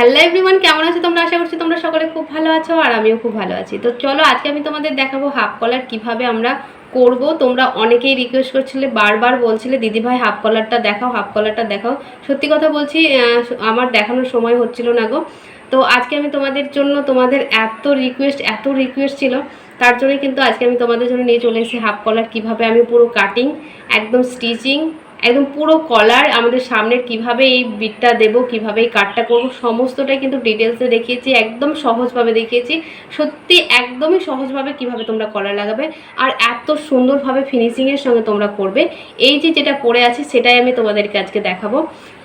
Hello everyone কেমন আছো তোমরা? আশা করছি তোমরা সকলে খুব ভালো আছো আর আমিও খুব ভালো আছি। তো চলো আজকে আমি তোমাদের দেখাবো হাফ কলার কীভাবে আমরা করব। তোমরা অনেকেই রিকোয়েস্ট করছিলে, বারবার বলছিলে, দিদিভাই, হাফ কলারটা দেখাও, হাফ কলারটা দেখাও। সত্যি কথা বলছি আমার দেখানোর সময় হচ্ছিল না গো। তো আজকে আমি তোমাদের জন্য তোমাদের এত রিকোয়েস্ট এত রিকোয়েস্ট ছিল, তার জন্যই কিন্তু আজকে আমি তোমাদের জন্য নিয়ে চলে এসেছি হাফ কলার কীভাবে আমি পুরো কাটিং একদম স্টিচিং একদম পুরো কলার আমাদের সামনের কীভাবে এই বিটটা দেব, কীভাবে এই কাটটা করব, সমস্তটাই কিন্তু ডিটেলসে দেখিয়েছি, একদম সহজভাবে দেখিয়েছি। সত্যি একদমই সহজভাবে কীভাবে তোমরা কলার লাগাবে আর এত সুন্দরভাবে ফিনিশিংয়ের সঙ্গে তোমরা করবে। এই যে যেটা পড়ে আছে সেটাই আমি তোমাদেরকে আজকে দেখাবো।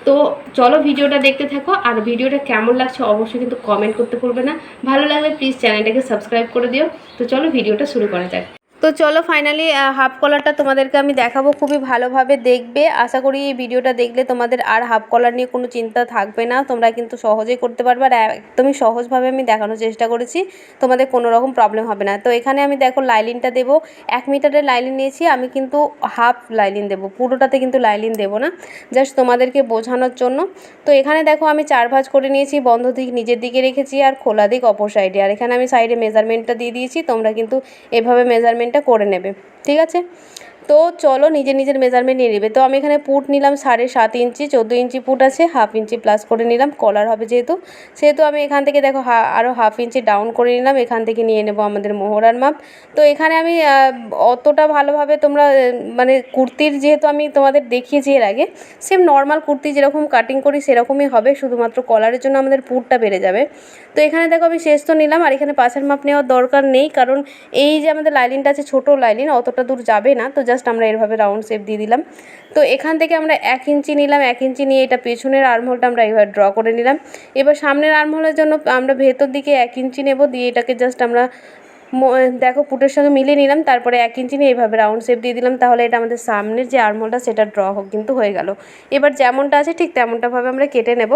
তো চলো ভিডিওটা দেখতে থাকো আর ভিডিওটা কেমন লাগছে অবশ্যই কিন্তু কমেন্ট করতে ভুলবে না। ভালো লাগলে প্লিজ চ্যানেলটাকে সাবস্ক্রাইব করে দিও। তো চলো ভিডিওটা শুরু করা যাক। তো চলো ফাইনালি হাফ কলারটা তোমাদেরকে আমি দেখাবো, খুবই ভালোভাবে দেখবে। আশা করি এই ভিডিওটা দেখলে তোমাদের আর হাফ কলার নিয়ে কোনো চিন্তা থাকবে না। তোমরা কিন্তু সহজেই করতে পারবে আর একদমই সহজভাবে আমি দেখানোর চেষ্টা করেছি। তোমাদের কোনো রকম প্রবলেম হবে না। তো এখানে আমি দেখো লাইলিনটা দেবো। এক মিটারের লাইলিন নিয়েছি, আমি কিন্তু হাফ লাইলিন দেবো। পুরোটাতে কিন্তু লাইলিন দেবো না। জাস্ট তোমাদেরকে বোঝানোর জন্য। তো এখানে দেখো আমি চার ভাঁজ করে নিয়েছি, বন্ধ দিক নিজের দিকে রেখেছি আর খোলা দিক অপর সাইডে আর এখানে আমি সাইডে মেজারমেন্টটা দিয়ে দিয়েছি। তোমরা কিন্তু এভাবে মেজারমেন্টটা করে নেবে ঠিক আছে? তো চলো নিজের নিজের মেজারমেন্ট নিয়ে নেবে। তো আমি এখানে পুট নিলাম সাড়ে সাত ইঞ্চি, চোদ্দ ইঞ্চি পুট আছে হাফ ইঞ্চি প্লাস করে নিলাম কলার হবে যেহেতু। সেহেতু আমি এখান থেকে দেখো আরও হাফ ইঞ্চি ডাউন করে নিলাম, এখান থেকে নিয়ে নেব আমাদের মোহরার মাপ। তো এখানে আমি অতটা ভালোভাবে তোমরা মানে কুর্তির যেহেতু আমি তোমাদের দেখিয়েছি এর আগে সেম নর্মাল কুর্তি যেরকম কাটিং করি সেরকমই হবে, শুধুমাত্র কলারের জন্য আমাদের পুটটা বেড়ে যাবে। তো এখানে দেখো আমি শেষ তো নিলাম, আর এখানে পাশের মাপ নেওয়ার দরকার নেই, কারণ এই যে আমাদের লাইলিনটা আছে ছোটো লাইলিন অতটা দূর যাবে না। তো জাস্ট আমরা এভাবে রাউন্ড শেপ দিয়ে দিলাম। তো এখান থেকে আমরা এক ইঞ্চি নিলাম, এক ইঞ্চি নিয়ে এটা পেছনের আর্মহোলটা আমরা এইভাবে ড্র করে নিলাম। এবার সামনের আর্মহোলের জন্য আমরা ভেতর দিকে এক ইঞ্চি নেব, দিয়ে এটাকে জাস্ট আমরা দেখো পুটের সঙ্গে মিলিয়ে নিলাম, তারপরে এক ইঞ্চি নিয়ে এইভাবে রাউন্ড শেপ দিয়ে দিলাম, তাহলে এটা আমাদের সামনের যে আর্মহোলটা সেটা ড্র হোক কিন্তু হয়ে গেল। এবার যেমনটা আছে ঠিক তেমনটাভাবে আমরা কেটে নেব।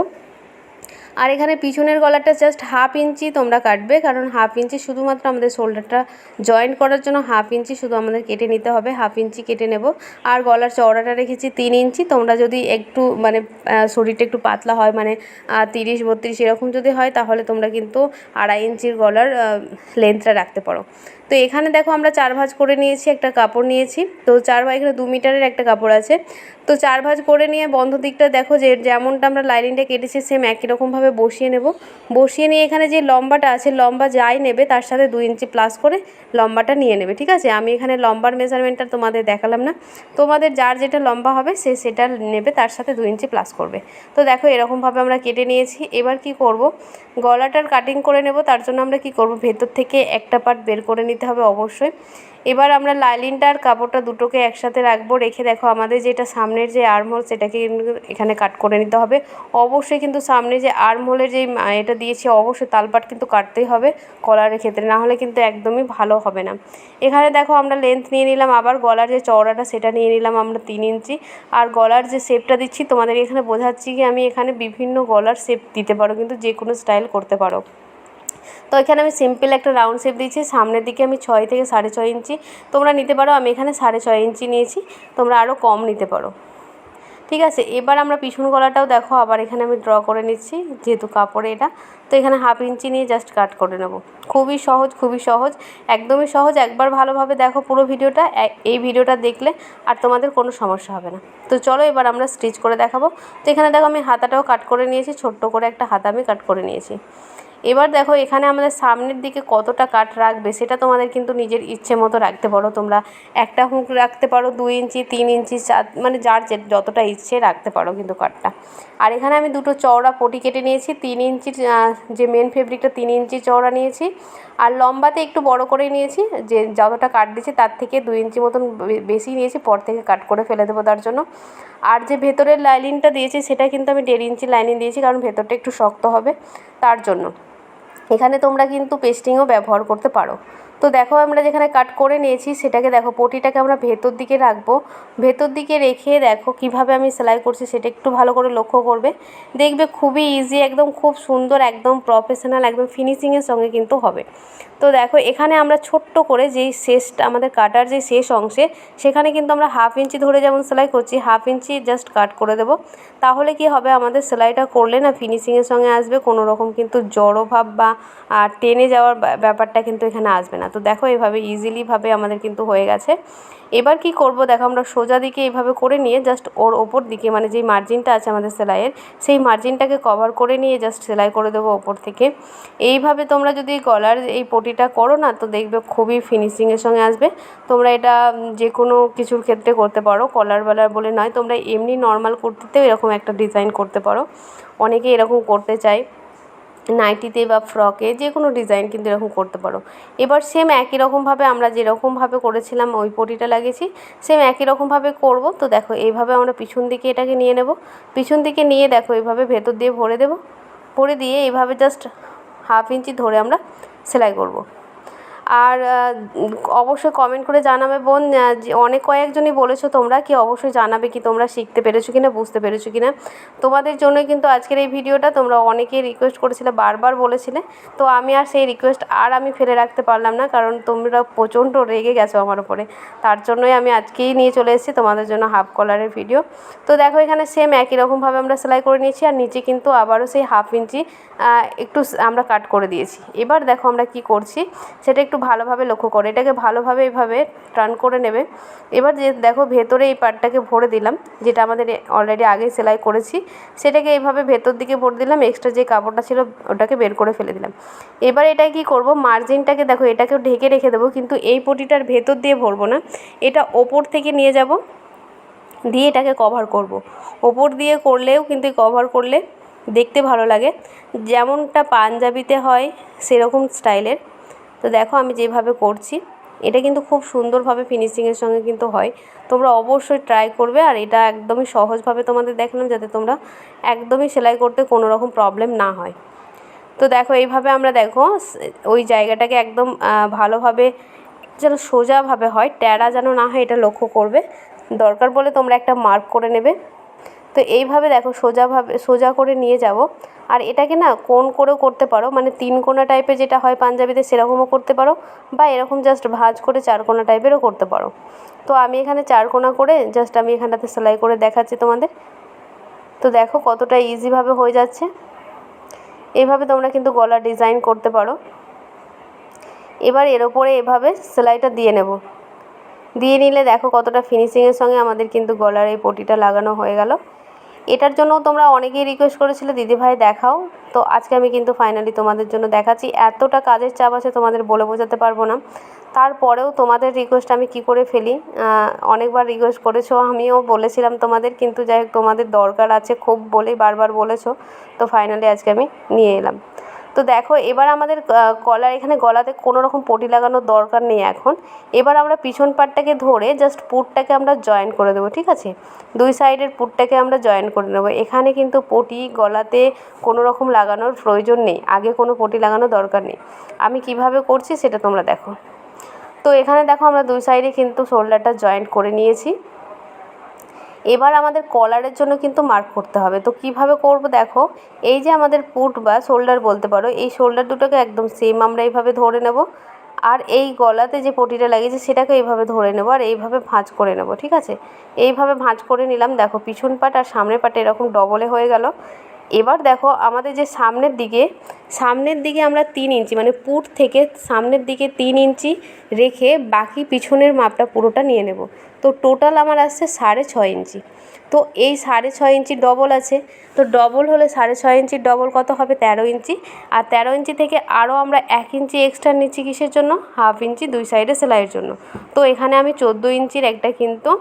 আর এখানে পিছনের গলাটা জাস্ট হাফ ইঞ্চি তোমরা কাটবে, কারণ হাফ ইঞ্চি শুধুমাত্র আমাদের শোল্ডারটা জয়েন করার জন্য হাফ ইঞ্চি শুধু আমাদের কেটে নিতে হবে হাফ ইঞ্চি কেটে নেব। আর গলার চওড়াটা রেখেছি তিন ইঞ্চি তোমরা যদি একটু মানে শরীরটা একটু পাতলা হয় মানে তিরিশ, বত্রিশ এরকম যদি হয়, তাহলে তোমরা কিন্তু আড়াই ইঞ্চির গলার লেন্থটা রাখতে পারো। তো এখানে দেখো আমরা চার ভাঁজ করে নিয়েছি, একটা কাপড় নিয়েছি। তো চার ভাঁজ এখানে দু মিটারের একটা কাপড় আছে। তো চার ভাঁজ করে নিয়ে বন্ধ দিকটা দেখো যে যেমনটা আমরা লাইনিংটা কেটেছি সেম একই রকমভাবে বসিয়ে নেব। বসিয়ে নিয়ে এখানে যে লম্বাটা আছে, লম্বা যাই নেবে, তার সাথে দুই ইঞ্চি প্লাস করে লম্বাটা নিয়ে নেবে, ঠিক আছে? আমি এখানে লম্বার মেজারমেন্টটা তোমাদের দেখালাম না। তোমাদের যার যেটা লম্বা হবে, সে সেটা নেবে, তার সাথে দুই ইঞ্চি প্লাস করবে। তো দেখো এরকমভাবে আমরা কেটে নিয়েছি। এবার কি করব? গলাটার কাটিং করে নেব, তার জন্য আমরা কি করব? ভেতর থেকে একটা পার্ট বের করে নিতে হবে অবশ্যই। এবার আমরা লাইলিনটা আর কাপড়টা দুটোকে একসাথে রাখব। রেখে দেখো আমাদের যেটা সামনের যে আর্মহোল সেটাকে এখানে কাট করে নিতে হবে। অবশ্যই কিন্তু সামনে যে আর্মহোলের যে এটা দিয়েছি, অবশ্যই তালপাট কিন্তু কাটতেই হবে কলারের ক্ষেত্রে। না হলে কিন্তু একদমই ভালো হবে না। এখানে দেখো আমরা লেন্থ নিয়ে নিলাম। আবার গলার যে চওড়াটা, সেটা নিয়ে নিলাম আমরা তিন ইঞ্চি। আর গলার যে শেপটা দিচ্ছি তোমাদের এখানে বোঝাচ্ছি কি, আমি এখানে বিভিন্ন গলার শেপ দিতে পারো। কিন্তু যে কোনো স্টাইল করতে পারো। তো এখানে আমি সিম্পল একটা রাউন্ড শেপ দিয়েছি। সামনের দিকে আমি ছয় থেকে সাড়ে ছয় ইঞ্চি। তোমরা নিতে পারো, আমি এখানে সাড়ে ছয় ইঞ্চি নিয়েছি। তোমরা আরও কম নিতে পারো। ঠিক আছে, এবার আমরা পিছন গলাটাও দেখো, আবার এখানে আমি ড্র করে নিচ্ছি, যেহেতু কাপড়ে এটা। তো এখানে হাফ ইঞ্চি নিয়ে জাস্ট কাট করে নেব। খুবই সহজ খুবই সহজ, একদমই সহজ। একবার ভালোভাবে দেখো পুরো ভিডিওটা এই ভিডিওটা দেখলে আর তোমাদের কোনো সমস্যা হবে না। তো চলো এবার আমরা স্টিচ করে দেখাবো। তো এখানে দেখো আমি হাতাটাও কাট করে নিয়েছি, ছোট্ট করে একটা হাতা আমি কাট করে নিয়েছি। এবার দেখো, এখানে আমাদের সামনের দিকে কতটা কাঠ রাখবে সেটা তোমাদের কিন্তু নিজের ইচ্ছে মতো রাখতে পারো। তোমরা একটা হুক রাখতে পারো, দুই ইঞ্চি, তিন ইঞ্চি, চার মানে যার যে, যতটা ইচ্ছে রাখতে পারো কিন্তু কাঠটা। আর এখানে আমি দুটো চওড়া পটি কেটে নিয়েছি, তিন ইঞ্চির যে মেন ফেব্রিকটা তিন ইঞ্চি চওড়া নিয়েছি। আর লম্বাতে একটু বড় করে নিয়েছি, যে যতটা কাট দিয়েছি তার থেকে দুই ইঞ্চি মতন বেশি নিয়েছি, পর থেকে কাট করে ফেলে দেবো তার জন্য। আর যে ভেতরের লাইনিংটা দিয়েছি, সেটা কিন্তু আমি দেড় ইঞ্চি লাইনিং দিয়েছি, কারণ ভেতরটা একটু শক্ত হবে তার জন্য। এখানে তোমরা কিন্তু পেস্টিংও ব্যবহার করতে পারো। তো দেখো আমরা যেখানে কাট করে নিয়েছি, সেটাকে দেখো পটিটাকে আমরা ভেতর দিকে রাখব। ভেতর দিকে রেখে দেখো কীভাবে আমি সেলাই করছি, সেটা একটু ভালো করে লক্ষ্য করবে। দেখবে খুবই ইজি একদম খুব সুন্দর, একদম প্রফেশনাল একদম ফিনিশিংয়ের সঙ্গে কিন্তু হবে। তো দেখো এখানে আমরা ছোট্ট করে যেই শেষটা, আমাদের কাটার যে শেষ অংশে, সেখানে কিন্তু আমরা হাফ ইঞ্চি ধরে যেমন সেলাই করছি হাফ ইঞ্চি জাস্ট কাট করে দেবো। তাহলে কি হবে, আমাদের সেলাইটা করলে না ফিনিশিংয়ের সঙ্গে আসবে, কোনো রকম কিন্তু জড়ো ভাব বা টেনে যাওয়ার ব্যাপারটা কিন্তু এখানে আসবে না। তো দেখো, এভাবে ইজিলিভাবে আমাদের কিন্তু হয়ে গেছে। এবার কি করব? দেখো, আমরা সোজা দিকে এইভাবে করে নিয়ে জাস্ট ওর ওপর দিকে মানে যেই মার্জিনটা আছে আমাদের সেলাইয়ের, সেই মার্জিনটাকে কভার করে নিয়ে জাস্ট সেলাই করে দেবো ওপর থেকে। এইভাবে তোমরা যদি গলার এই পটিটা করো না, তো দেখবে খুবই ফিনিশিংয়ের সঙ্গে আসবে। তোমরা এটা যে কোনো কিছুর ক্ষেত্রে করতে পারো কলার বালার বলে নয়, তোমরা এমনি নর্মাল কুর্তিতেও এরকম একটা ডিজাইন করতে পারো। অনেকে এরকম করতে চায়। নাইটিতে বা ফ্রকে যে কোনো ডিজাইন কিন্তু এরকম করতে পারো। এবার সেম একই রকমভাবে আমরা যেরকমভাবে করেছিলাম ওই পটিটা লাগিয়েছি সেম একই রকমভাবে করব। তো দেখো, এইভাবে আমরা পিছন দিকে এটাকে নিয়ে নেব। পিছন দিকে নিয়ে দেখো, এইভাবে ভেতর দিয়ে ভরে দেব। ভরে দিয়ে এইভাবে জাস্ট হাফ ইঞ্চি ধরে আমরা সেলাই করব। আর অবশ্যই কমেন্ট করে জানাবে বোন যে অনেক কয়েকজনই বলেছ তোমরা কি অবশ্যই জানাবে কি তোমরা শিখতে পেরেছ কি না বুঝতে পেরেছ কি না তোমাদের জন্যই কিন্তু আজকের এই ভিডিওটা তোমরা অনেকেই রিকোয়েস্ট করেছিলে, বারবার বলেছিলে। তো আমি আর সেই রিকোয়েস্ট আর আমি ফেলে রাখতে পারলাম না, কারণ তোমরা প্রচণ্ড রেগে গেছো আমার উপরে। তার জন্যই আমি আজকেই নিয়ে চলে এসেছি তোমাদের জন্য হাফ কলারের ভিডিও তো দেখো এখানে সেম একই রকমভাবে আমরা সেলাই করে নিয়েছি, আর নিচে কিন্তু আবারও সেই হাফ ইঞ্চি একটু আমরা কাট করে দিয়েছি। এবার দেখো আমরা কি করছি, সেটা একটু ভালোভাবে লক্ষ্য করো। এটাকে ভালোভাবে এইভাবে টার্ন করে নেবে। এবার যে দেখো ভেতরে এই পার্টটাকে ভরে দিলাম, যেটা আমাদের অলরেডি আগে সেলাই করেছি, সেটাকে এইভাবে ভেতর দিকে ভরে দিলাম এক্সট্রা যে কাপড়টা ছিল ওটাকে বের করে ফেলে দিলাম। এবার এটা কি করব মার্জিনটাকে দেখো, এটাকেও ঢেকে রেখে দেবো, কিন্তু এই পটিটার ভেতর দিয়ে ভরবো না, এটা ওপর থেকে নিয়ে যাব, দিয়ে এটাকে কভার করব। ওপর দিয়ে করলেও কিন্তু কভার করলে দেখতে ভালো লাগে। যেমনটা পাঞ্জাবিতে হয়, সেরকম স্টাইলের তো দেখো আমি যেভাবে করছি, এটা কিন্তু খুব সুন্দরভাবে ফিনিশিংয়ের সঙ্গে কিন্তু হয়। তোমরা অবশ্যই ট্রাই করবে আর এটা একদমই সহজভাবে তোমাদের দেখালাম যাতে তোমরা একদমই সেলাই করতে কোনো রকম প্রবলেম না হয়। তো দেখো এইভাবে আমরা দেখো, ওই জায়গাটাকে একদম ভালোভাবে যেন সোজাভাবে হয় ট্যাড়া যেন না হয় এটা লক্ষ্য করবে। দরকার বলে তোমরা একটা মার্ক করে নেবে। তো এইভাবে দেখো সোজাভাবে সোজা করে নিয়ে যাব। আর এটাকে না কোণ করেও করতে পারো মানে তিন কোনা টাইপের যেটা হয় পাঞ্জাবিতে সেরকমও করতে পারো, বা এরকম জাস্ট ভাঁজ করে চার কোনা টাইপেরও করতে পারো। তো আমি এখানে চার কোনা করে জাস্ট আমি এখানটাতে সেলাই করে দেখাচ্ছি তোমাদের। তো দেখো কতটা ইজিভাবে হয়ে যাচ্ছে। এভাবে তোমরা কিন্তু গলা ডিজাইন করতে পারো। এবার এর ওপরে এভাবে সেলাইটা দিয়ে নেব। দিয়ে নিলে দেখো কতটা ফিনিশিংয়ের সঙ্গে আমাদের কিন্তু গলার এই পটিটা লাগানো হয়ে গেল। এটার জন্য তোমরা অনেকেই রিকোয়েস্ট করেছিলে, দিদিভাই দেখাও। তো আজকে আমি কিন্তু ফাইনালি তোমাদের জন্য দেখাচ্ছি। এতটা কাজের চাপ আছে, তোমাদের বলে বোঝাতে পারব না। তারপরেও তোমাদের রিকোয়েস্ট আমি কি করে ফেলি? অনেকবার রিকোয়েস্ট করেছ, আমিও বলেছিলাম তোমাদের, কিন্তু যাই হোক তোমাদের দরকার আছে, খুব বলেই বারবার বলেছ। তো ফাইনালি আজকে আমি নিয়ে এলাম। তো দেখো, এবার আমাদের গলার এখানে গলাতে কোনো রকম পটি লাগানোর দরকার নেই এখন। এবার আমরা পিছন পাটটাকে ধরে জাস্ট পুটটাকে আমরা জয়েন করে দেবো, ঠিক আছে? দুই সাইডের পুটটাকে আমরা জয়েন করে নেব। এখানে কিন্তু পটি গলাতে কোনো রকম লাগানোর প্রয়োজন নেই, আগে কোনো পটি লাগানোর দরকার নেই। আমি কীভাবে করছি সেটা তোমরা দেখো। তো এখানে দেখো, আমরা দুই সাইডে কিন্তু শোল্ডারটা জয়েন্ট করে নিয়েছি। এবার আমাদের কলারের জন্য কিন্তু মার্ক করতে হবে। তো কীভাবে করব দেখো, এই যে আমাদের পুট বা শোল্ডার বলতে পারো, এই শোল্ডার দুটোকে একদম সেম আমরা এইভাবে ধরে নেব। আর এই গলাতে যে পটিটা লাগিয়েছে সেটাকে এইভাবে ধরে নেব আর এইভাবে ভাঁজ করে নেব, ঠিক আছে? এইভাবে ভাঁজ করে নিলাম, দেখো পিছন পাট আর সামনের পাট এরকম ডবলে হয়ে গেল। এবার দেখো আমাদের যে সামনের দিকে সামনের দিকে আমরা তিন ইঞ্চি মানে পুট থেকে সামনের দিকে তিন ইঞ্চি রেখে বাকি পিছনের মাপটা পুরোটা নিয়ে নেব। তো টোটাল আমার আসছে সাড়ে ছয় ইঞ্চি। তো এই সাড়ে ছয় ইঞ্চি ডবল আছে। তো ডবল হলে সাড়ে ছয় ইঞ্চির ডবল কত হবে? তেরো ইঞ্চি। আর তেরো ইঞ্চি থেকে আরও আমরা এক ইঞ্চি এক্সট্রা নিচ্ছি কিসের জন্য? হাফ ইঞ্চি দুই সাইডে সেলাইয়ের জন্য। তো এখানে আমি চোদ্দ ইঞ্চির একটা কিন্তু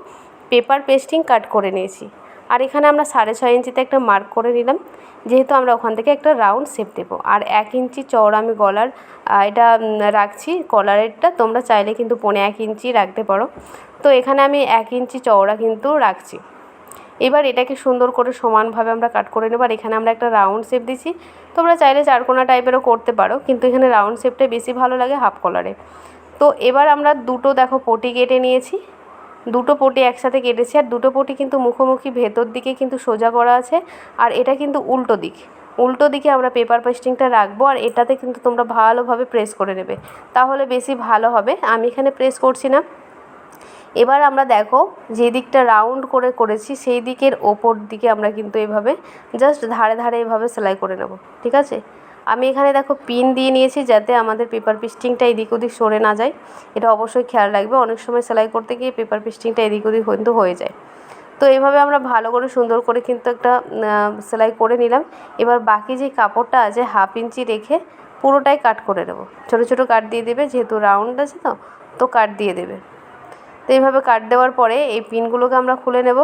পেপার পেস্টিং কাট করে নিয়েছি। আর এখানে আমরা সাড়ে ছয় ইঞ্চিতে একটা মার্ক করে নিলাম। যেহেতু আমরা ওখান থেকে একটা রাউন্ড শেপ দেবো। আর এক ইঞ্চি চওড়া আমি গলার এটা রাখছি। কলারেরটা তোমরা চাইলে কিন্তু পৌনে এক ইঞ্চি রাখতে পারো। তো এখানে আমি এক ইঞ্চি চওড়া কিন্তু রাখছি। এবার এটাকে সুন্দর করে সমানভাবে আমরা কাট করে নেব। আর এখানে আমরা একটা রাউন্ড শেপ দিচ্ছি। তোমরা চাইলে চারকোনা টাইপেরও করতে পারো, কিন্তু এখানে রাউন্ড শেপটাই বেশি ভালো লাগে হাফ কলারে তো এবার আমরা দুটো দেখো পটি কেটে নিয়েছি। দুটো পটি একসাথে কেটেছি, আর দুটো পটি কিন্তু মুখোমুখি ভেতর দিকে কিন্তু সোজা করা আছে। আর এটা কিন্তু উল্টো দিক। উল্টো দিকে আমরা পেপার পেস্টিংটা রাখব, আর এটাতে কিন্তু তোমরা ভালোভাবে প্রেস করে নেবে। তাহলে বেশি ভালো হবে। আমি এখানে প্রেস করছি না। এবার আমরা দেখো যে দিকটা রাউন্ড করে করেছি, সেই দিকের ওপর দিকে আমরা কিন্তু এভাবে জাস্ট ধারে ধারে এভাবে সেলাই করে নেব, ঠিক আছে? আমি এখানে দেখো পিন দিয়ে নিয়েছি যাতে আমাদের পেপার পিস্টিংটা এদিক ওদিক সরে না যায়। এটা অবশ্যই খেয়াল রাখবে, অনেক সময় সেলাই করতে গিয়ে পেপার পিস্টিংটা এদিক ওদিক কিন্তু হয়ে যায়। তো এইভাবে আমরা ভালো করে সুন্দর করে কিন্তু একটা সেলাই করে নিলাম। এবার বাকি যে কাপড়টা আছে হাফ ইঞ্চি রেখে পুরোটাই কাট করে নেব। ছোটো ছোটো কাট দিয়ে দেবে, যেহেতু রাউন্ড আছে তো তো কাট দিয়ে দেবে। তো এইভাবে কাট দেওয়ার পরে এই পিনগুলোকে আমরা খুলে নেব।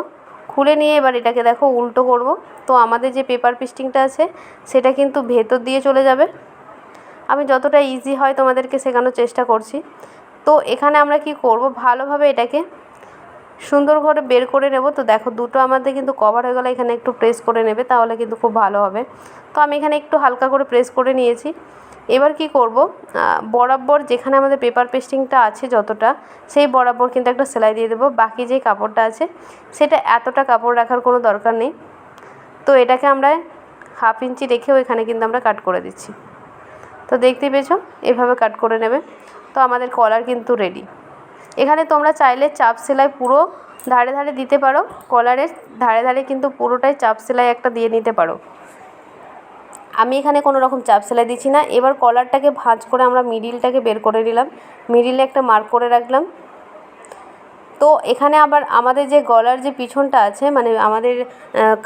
খুলে নিয়ে এবার এটাকে দেখো উল্টো করব। তো আমাদের যে পেপার পিস্টিংটা আছে, সেটা কিন্তু ভেতর দিয়ে চলে যাবে। আমি যতটা ইজি হয় তোমাদেরকে শেখানোর চেষ্টা করছি। তো এখানে আমরা কি করব? ভালোভাবে এটাকে সুন্দর করে বের করে নেব। তো দেখো দুটো আমাদের কিন্তু কভার হয়ে গেলে, এখানে একটু প্রেস করে নেবে, তাহলে কিন্তু খুব ভালো হবে। তো আমি এখানে একটু হালকা করে প্রেস করে নিয়েছি। এবার কি করব? বরাবর যেখানে আমাদের পেপার পেস্টিংটা আছে যতটা, সেই বরাবর কিন্তু একটা সেলাই দিয়ে দেবো। বাকি যে কাপড়টা আছে, সেটা এতটা কাপড় রাখার কোনো দরকার নেই। তো এটাকে আমরা হাফ ইঞ্চি রেখেও এখানে কিন্তু আমরা কাট করে দিচ্ছি। তো দেখতে পেয়েছ? এভাবে কাট করে নেবে। তো আমাদের কলার কিন্তু রেডি এখানে তোমরা চাইলে চাপ সেলাই পুরো ধারে ধারে দিতে পারো। কলারের ধারে ধারে কিন্তু পুরোটাই চাপ সেলাই একটা দিয়ে নিতে পারো। আমি এখানে কোনো রকম চাপ সেলাই দিচ্ছি না। এবার কলারটাকে ভাঁজ করে আমরা মিডিলটাকে বের করে নিলাম। মিডিলে একটা মার্ক করে রাখলাম। তো এখানে আবার আমাদের যে গলার যে পিছনটা আছে মানে আমাদের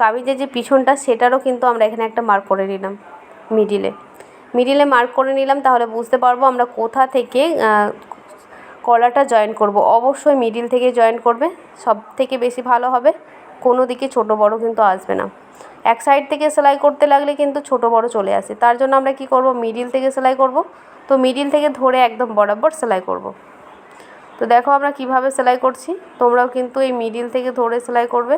কামিজের যে পিছনটা, সেটারও কিন্তু আমরা এখানে একটা মার্ক করে নিলাম মিডিলে। মিডিলে মার্ক করে নিলাম, তাহলে বুঝতে পারব আমরা কোথা থেকে কলারটা জয়েন করব। অবশ্যই মিডিল থেকে জয়েন করবে সব থেকে বেশি ভালো হবে। কোনো দিকে ছোটো বড় কিন্তু আসবে না। এক সাইড থেকে সেলাই করতে লাগলে কিন্তু ছোটো বড় চলে আসে। তার জন্য আমরা কি করব? মিডিল থেকে সেলাই করব। তো মিডিল থেকে ধরে একদম বরাবর সেলাই করব। তো দেখো আমরা কীভাবে সেলাই করছি। তোমরাও কিন্তু এই মিডিল থেকে ধরে সেলাই করবে।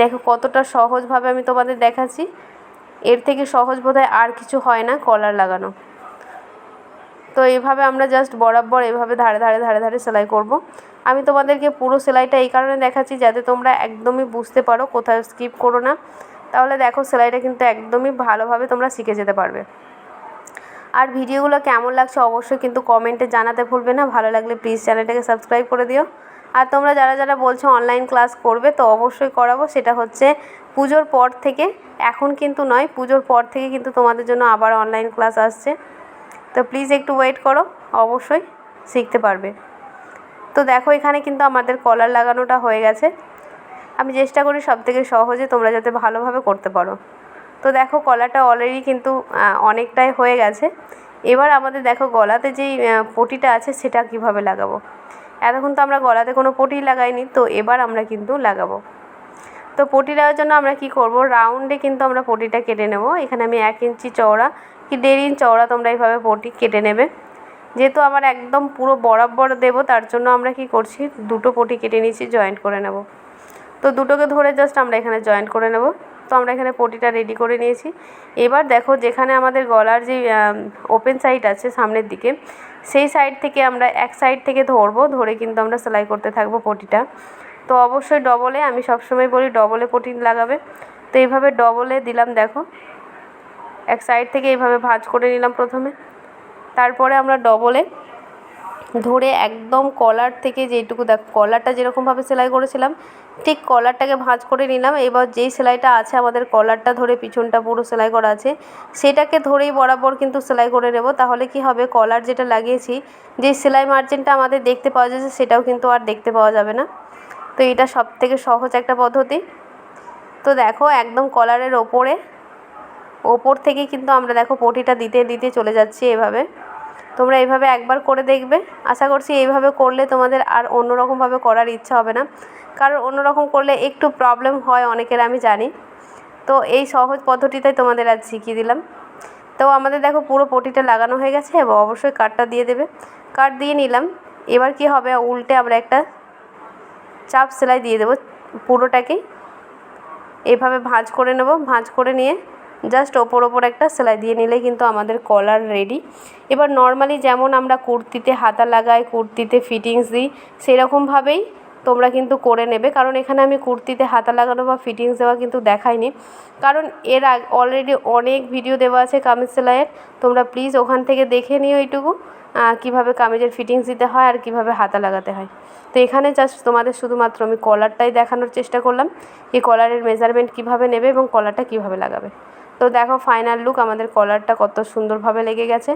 দেখো কতটা সহজভাবে আমি তোমাদের দেখাচ্ছি। এর থেকে সহজ বোধহয় আর কিছু হয় না কলার লাগানো। তো এইভাবে আমরা জাস্ট বরাবর এভাবে ধারে ধারে ধারে ধারে সেলাই করব। আমি তোমাদেরকে পুরো সেলাইটা এই কারণে দেখাচ্ছি যাতে তোমরা একদমই বুঝতে পারো, কোথাও স্কিপ করো না। তাহলে দেখো সেলাইটা কিন্তু একদমই ভালোভাবে তোমরা শিখে যেতে পারবে। আর ভিডিওগুলো কেমন লাগছে অবশ্যই কিন্তু কমেন্টে জানাতে ভুলবে না। ভালো লাগলে প্লিজ চ্যানেলটাকে সাবস্ক্রাইব করে দিও। আর তোমরা যারা যারা বলছো অনলাইন ক্লাস করবে, তো অবশ্যই করাবো। সেটা হচ্ছে পুজোর পর থেকে, এখন কিন্তু নয়, পুজোর পর থেকে কিন্তু তোমাদের জন্য আবার অনলাইন ক্লাস আসছে। তো প্লিজ একটু ওয়েট করো, অবশ্যই শিখতে পারবে। তো দেখো, এখানে কিন্তু আমাদের কলার লাগানোটা হয়ে গেছে। আমি চেষ্টা করি সব থেকে সহজে তোমরা যাতে ভালোভাবে করতে পারো। তো দেখো কলাটা অলরেডি কিন্তু অনেকটাই হয়ে গেছে। এবার আমাদের দেখো, গলাতে যেই পটিটা আছে, সেটা কীভাবে লাগাবো? এতক্ষণ তো আমরা গলাতে কোনো পটি লাগাইনি, তো এবার আমরা কিন্তু লাগাবো। তো পটি দেওয়ার জন্য আমরা কি করব? রাউন্ডে কিন্তু আমরা পটিটা কেটে নেব। এখানে আমি এক ইঞ্চি চওড়া, কি দেড় ইঞ্চ চওড়া তোমরা এইভাবে পটি কেটে নেবে। যেহেতু আমার একদম পুরো বরাবর দেবো, তার জন্য আমরা কি করছি, দুটো পটি কেটে নিয়েছি জয়েন্ট করে নেব। তো দুটোকে ধরে জাস্ট আমরা এখানে জয়েন্ট করে নেব। তো আমরা এখানে পটিটা রেডি করে নিয়েছি। এবার দেখো, যেখানে আমাদের গলার যে ওপেন সাইড আছে সামনের দিকে, সেই সাইড থেকে আমরা এক সাইড থেকে ধরবো, ধরে কিন্তু আমরা সেলাই করতে থাকব পটিটা। তো অবশ্যই ডবলে আমি সবসময় বলি ডবলে পটি লাগাবে। তো এইভাবে ডবলে দিলাম, দেখো। এক সাইড থেকে এইভাবে ভাঁজ করে নিলাম প্রথমে। তারপরে আমরা ডবলে ধরে একদম কলার থেকে যেইটুকু দেখ কলারটা যেরকমভাবে সেলাই করেছিলাম, ঠিক কলারটাকে ভাঁজ করে নিলাম। এবার যেই সেলাইটা আছে, আমাদের কলারটা ধরে পিছনটা পুরো সেলাই করা আছে, সেটাকে ধরেই বরাবর কিন্তু সেলাই করে নেব। তাহলে কি হবে কলার যেটা লাগিয়েছি, যে সেলাই মার্জিনটা আমাদের দেখতে পাওয়া যাচ্ছে, সেটাও কিন্তু আর দেখতে পাওয়া যাবে না। তো এটা সব থেকে সহজ একটা পদ্ধতি। তো দেখো, একদম কলারের ওপরে, ওপর থেকে কিন্তু আমরা দেখো, পটিটা দিতে দিতে চলে যাচ্ছি এভাবে। তোমরা এইভাবে একবার করে দেখবে। আশা করছি এইভাবে করলে তোমাদের আর অন্য রকমভাবে করার ইচ্ছা হবে না। কারণ অন্য রকম করলে একটু প্রবলেম হয় অনেকের, আমি জানি। তো এই সহজ পদ্ধতিটাই তোমাদের আজ শিখিয়ে দিলাম। তো আমাদের দেখো পুরো পটিটা লাগানো হয়ে গেছে এবং অবশ্যই কাঠটা দিয়ে দেবে। কাঠ দিয়ে নিলাম। এবার কি হবে, উল্টে আমরা একটা চাপ সেলাই দিয়ে দেবো পুরোটাকেই। এভাবে ভাঁজ করে নেব, ভাঁজ করে নিয়ে জাস্ট ওপর ওপর একটা সেলাই দিয়ে নিলে কিন্তু আমাদের কলার রেডি এবার নর্মালি যেমন আমরা কুর্তিতে হাতা লাগাই, কুর্তিতে ফিটিংস দিই, সেরকমভাবেই তোমরা কিন্তু করে নেবে। কারণ এখানে আমি কুর্তিতে হাতা লাগানো বা ফিটিংস দেওয়া কিন্তু দেখাইনি। কারণ এর অলরেডি অনেক ভিডিও দেওয়া আছে কামিজ সেলাইয়ের। তোমরা প্লিজ ওখান থেকে দেখে নিও এইটুকু কীভাবে কামিজের ফিটিংস দিতে হয় আর কীভাবে হাতা লাগাতে হয়। তো এখানে জাস্ট তোমাদের শুধুমাত্র আমি কলারটাই দেখানোর চেষ্টা করলাম, এই কলারের মেজারমেন্ট কীভাবে নেবে এবং কলারটা কীভাবে লাগাবে। তো দেখো ফাইনাল লুক আমাদের কলারটা কত সুন্দরভাবে লেগে গেছে।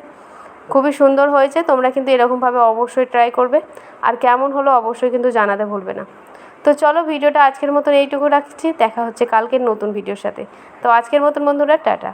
খুবই সুন্দর হয়েছে, তোমরা কিন্তু এরকমভাবে অবশ্যই ট্রাই করবে। আর কেমন হলো অবশ্যই কিন্তু জানাতে ভুলবে না। তো চলো ভিডিওটা আজকের মতন এইটুকু রাখছি, দেখা হচ্ছে কালকের নতুন ভিডিওর সাথে। তো আজকের মতন বন্ধুরা, টাটা।